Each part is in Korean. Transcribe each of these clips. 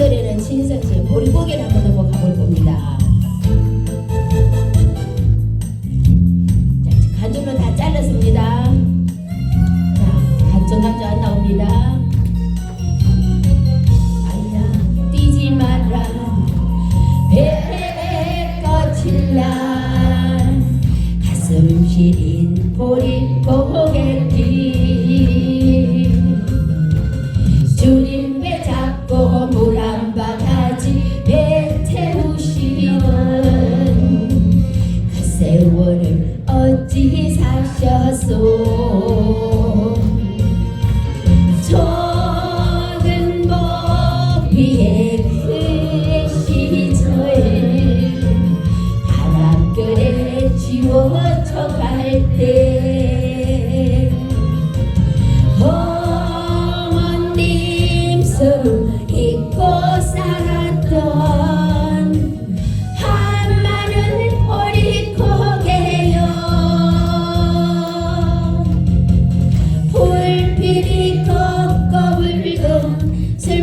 진성 씨의 보리고개를 한번 넘어 가볼 겁니다. 자, 간주는 다 잘랐습니다. 자, 간청 간주 안 나옵니다. 아야, 뛰지 마라. 배에 거칠라. 가슴 시린 보리고개길. 주림 사셨소 적은 먹비의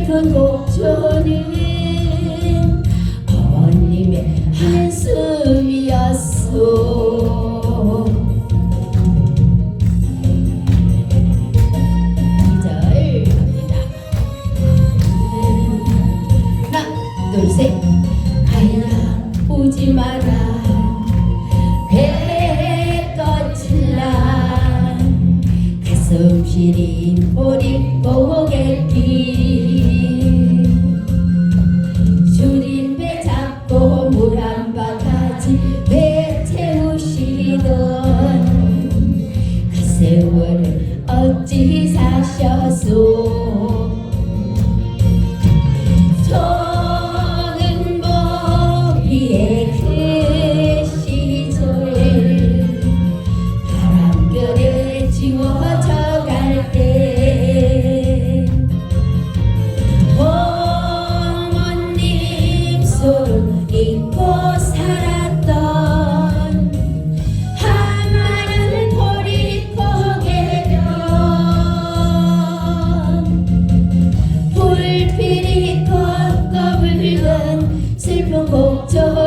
슬픈 곡조는 어머님의 한숨이었소 이절 갑니다. 하나, 둘, 셋. 아야, 오지 마라. 배 거칠라. 가슴 시린 보릿고 어찌 사 to.